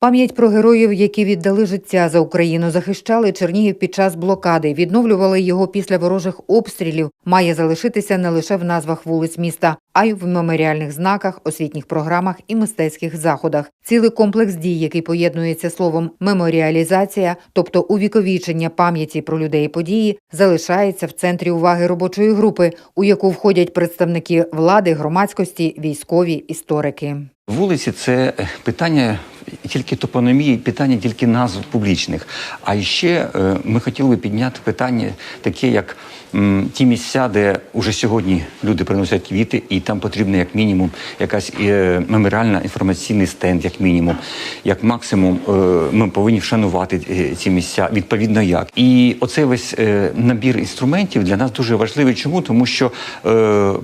Пам'ять про героїв, які віддали життя за Україну, захищали Чернігів під час блокади, відновлювали його після ворожих обстрілів, має залишитися не лише в назвах вулиць міста, а й в меморіальних знаках, освітніх програмах і мистецьких заходах. Цілий комплекс дій, який поєднується словом меморіалізація, тобто увіковічення пам'яті про людей і події, залишається в центрі уваги робочої групи, у яку входять представники влади, громадськості, військові, історики. Вулиці це питання тільки топономії, питання тільки назв публічних. А ще е, ми хотіли би підняти питання таке, як ті місця, де уже сьогодні люди приносять квіти, і там потрібно як мінімум якась е, меморіальна інформаційний стенд, як мінімум, як максимум, е, ми повинні вшанувати ці місця. Відповідно, як і оцей весь набір інструментів для нас дуже важливий. Чому? Тому що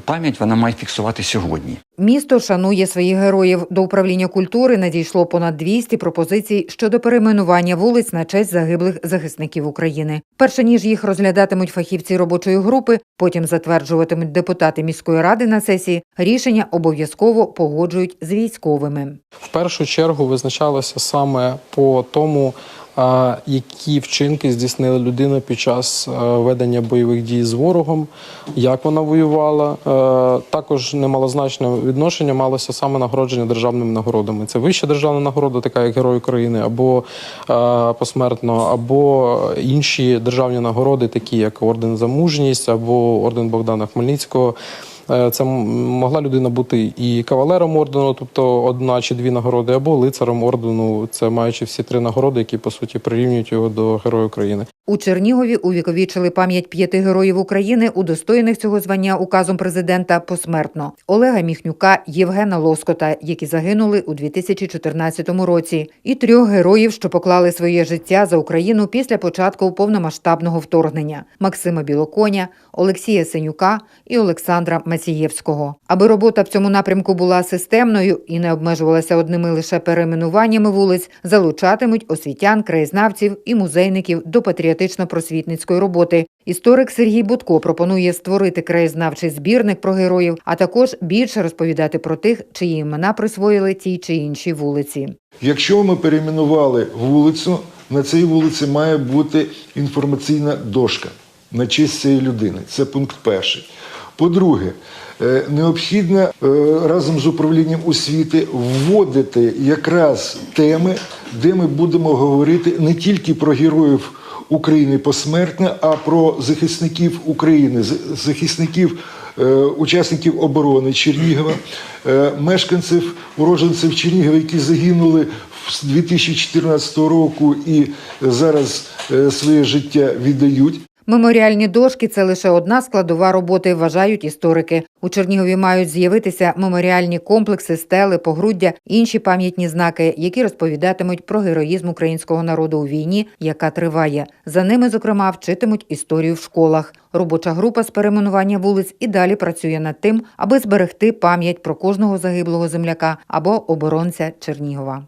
пам'ять вона має фіксувати сьогодні. Місто шанує своїх героїв. До управління культури надійшло понад 200 пропозицій щодо перейменування вулиць на честь загиблих захисників України. Перше ніж їх розглядатимуть фахівці робочої групи, потім затверджуватимуть депутати міської ради на сесії. Рішення обов'язково погоджують з військовими. В першу чергу визначалося саме по тому, які вчинки здійснила людина під час е, ведення бойових дій з ворогом, як вона воювала. Е, Також немалозначне відношення малося саме нагородження державними нагородами. Це вища державна нагорода, така як Герой України, або е, посмертно, або інші державні нагороди, такі як орден за мужність, або орден Богдана Хмельницького. Е, Це могла людина бути і кавалером ордену, тобто одна чи дві нагороди, або лицарем ордену, це маючи всі три нагороди, які по суті прирівнюють його до Героя України. У Чернігові увіковічили пам'ять п'яти героїв України, удостоєних цього звання указом президента посмертно. Олега Міхнюка, Євгена Лоскота, які загинули у 2014 році, і трьох героїв, що поклали своє життя за Україну після початку повномасштабного вторгнення: Максима Білоконя, Олексія Синюка і Олександра Мацієвського. Аби робота в цьому напрямку була системною і не обмежувалася одними лише перейменуваннями вулиць, залучатимуть освітян, краєзнавців і музейників до патріотично-просвітницької роботи. Історик Сергій Будко пропонує створити краєзнавчий збірник про героїв, а також більше розповідати про тих, чиї імена присвоїли ті чи інші вулиці. Якщо ми перейменували вулицю, на цій вулиці має бути інформаційна дошка на честь цієї людини. Це пункт перший. По-друге, е, необхідно е, разом з управлінням освіти вводити якраз теми, де ми будемо говорити не тільки про героїв України посмертно, а про захисників України, захисників е, учасників оборони Чернігова, мешканців, уродженців Чернігова, які загинули з 2014 року і зараз своє життя віддають. Меморіальні дошки це лише одна складова роботи, вважають історики. У Чернігові мають з'явитися меморіальні комплекси, стели, погруддя, інші пам'ятні знаки, які розповідатимуть про героїзм українського народу у війні, яка триває. За ними, зокрема, вчитимуть історію в школах. Робоча група з перейменування вулиць і далі працює над тим, аби зберегти пам'ять про кожного загиблого земляка або оборонця Чернігова.